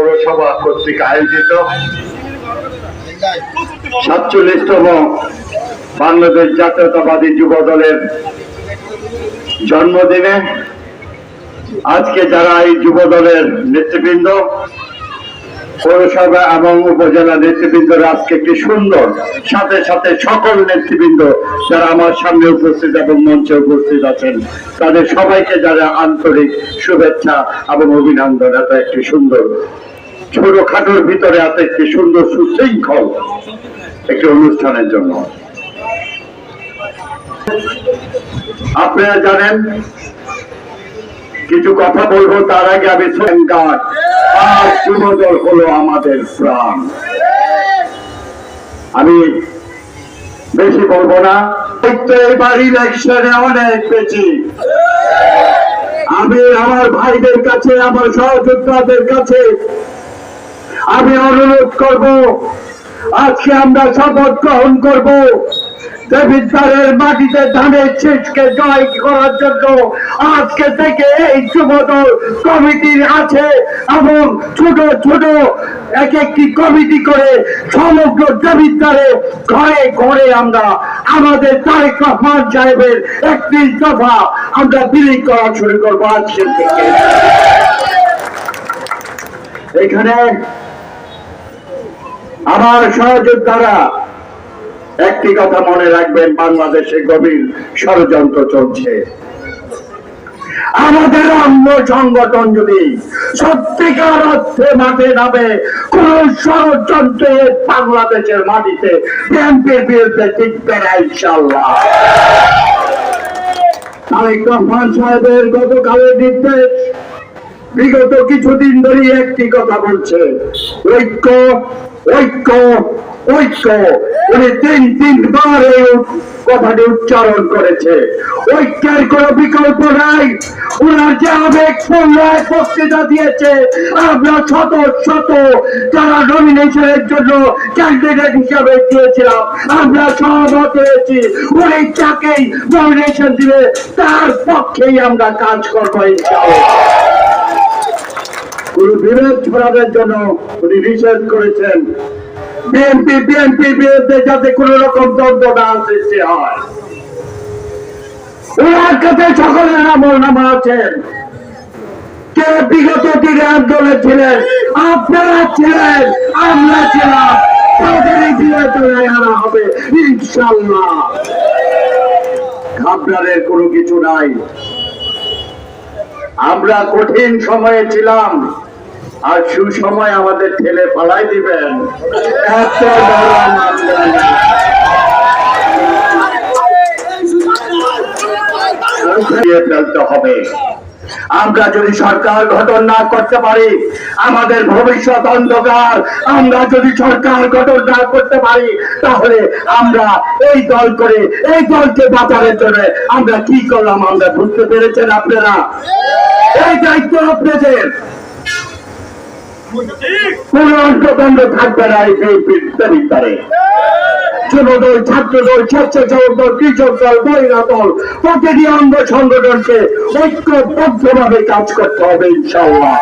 পৌরসভা কর্তৃক আয়োজিত সাতচল্লিশতম বাংলাদেশ জাতীয়তাবাদী যুব দলের জন্মদিনে আজকে যারা এই যুব দলের নেতৃবৃন্দ, পৌরসভা এবং উপজেলা নেতৃবৃন্দরা আজকে একটি সুন্দর, সাথে সাথে সকল নেতৃবৃন্দ যারা আমার সামনে উপস্থিত এবং মঞ্চে উপস্থিত আছেন, তাদের সবাইকে যারা আন্তরিক শুভেচ্ছা এবং অভিনন্দন, এত একটি সুন্দর ছোটখাটোর ভিতরে এত একটি সুন্দর সুশৃঙ্খল একটি অনুষ্ঠানের জন্য। আপনারা জানেন, কিছু কথা বলব, তার আগে আমি যুবদল হলো আমাদের প্রাণ। আমি বেশি বলব না। এবার ইলেকশনে অনেক বেশি। আমি আমার ভাইদের কাছে, আমার সহযোদ্ধাদের কাছে আমি অনুরোধ করব, আজকে আমরা শপথ গ্রহণ করব দেবিদ্বারের মাটিতে ধানের শেষকে জয় করার জন্য। আজকে থেকে এই যুবদল কমিটি আছে এবং ছোট ছোট এক একটি কমিটি করে সমগ্র দেবিদ্বারে ঘরে ঘরে আমরা আমাদের তারেক রহমান সাহেবের একত্রিশ দফা আমরা বিলি করা শুরু করব আজকে থেকে এখানে আমার সহযোদ্ধারা, একটি কথা মনে রাখবেন, বাংলাদেশে গভীর ষড়যন্ত্র চলছে। আমাদের অন্য সংগঠন যদি সত্যিকার অর্থে মাঠে নামে, কোন ষড়যন্ত্র বাংলাদেশের মাটিতে বিএনপির বিরুদ্ধে টিকবে না ইনশাল্লাহ তারেক রহমান সাহেবের গতকালের নির্দেশ বিগত কিছুদিন ধরে একটি কথা বলছে। ঐক্য ঐক্য ঐক্য। উনি তিন, তিনবার এই কথাটি উচ্চারণ করেছে। ঐক্যের কোন বিকল্প নাই। ওনার যে আবেগ সন্ধ্যায় বক্তৃতা দিয়েছে, আমরা শত শত যারা নমিনেশনের জন্য ক্যান্ডিডেট হিসাবে দিয়েছিলাম আমরা সহমত হয়েছি উনি যাকেই নমিনেশন দিবে, তার পক্ষেই আমরা কাজ করব ইনশাআল্লাহ কোন বিরোধ ছড়ানোর জন্য উনি রিসার্চ করেছেন। বিএনপি বিএনপি বিরুদ্ধে যাতে কোন রকম দ্বন্দ্ব না সৃষ্টি হয়। ওনার কাছে সকলের আমল নামা আছেন কে বিগত দিনে আন্দোলনে ছিলেন, আপনারা ছিলেন, আমরা ছিলাম হবে ইনশাল্লাহ ঘাবড়ানের কোনো কিছু নাই। আমরা কঠিন সময়ে ছিলাম। আর সুসময় আমাদের ঠেলে পালাই দিবেন। হবে। আমরা যদি সরকার গঠন না করতে পারি, আমাদের ভবিষ্যৎ অন্ধকার। আমরা যদি সরকার গঠন না করতে পারি, তাহলে আমরা এই দল করে, এই দলকে বাঁচানোর জন্য আমরা কি করলাম? আমরা বুঝতে পেরেছেন আপনারা? এই দায়িত্ব আপনাদের। কোন অন্তদণ্ড থাকবে না এই ভিতরে যুবদল, ছাত্রদল, স্বেচ্ছাসেবক দল, কৃষক দল, মহিলা দল, প্রতিটি অঙ্গ সংগঠনকে ঐক্যবদ্ধভাবে কাজ করতে হবে, ইনশাআল্লাহ।